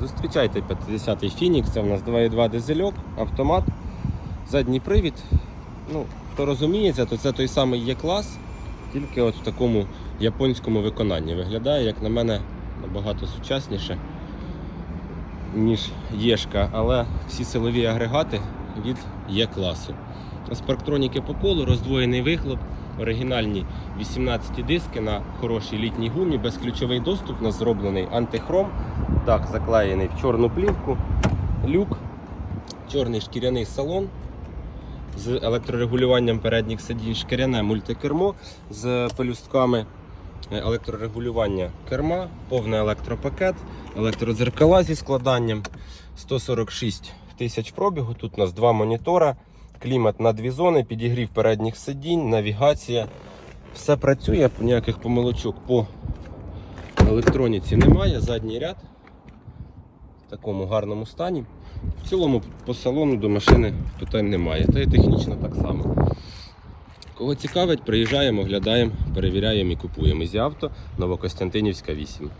Зустрічайте 50-й Фінік, це в нас 2.2 дизельок, автомат, задній привід. Ну, хто розуміється, то це той самий Є-клас, тільки от в такому японському виконанні. Виглядає, як на мене, набагато сучасніше, ніж Єшка, але всі силові агрегати від Є-класу. Спарктроніки по колу, роздвоєний вихлоп, оригінальні 18 диски на хорошій літній гумі, безключовий доступ, у зроблений антихром, дах заклеєний в чорну плівку, люк, чорний шкіряний салон з електрорегулюванням передніх сидінь, шкіряне мультикермо з пелюстками, е, електрорегулювання керма, повний електропакет, електродзеркала зі складанням, 146 тисяч пробігу. Тут у нас два монітора, клімат на дві зони, підігрів передніх сидінь, навігація. Все працює, ніяких помилочок по електроніці немає. Задній ряд в такому гарному стані. В цілому по салону до машини питань немає. Та й технічно так само. Кого цікавить, приїжджаємо, оглядаємо, перевіряємо і купуємо. Зі авто Новокостянтинівська 8.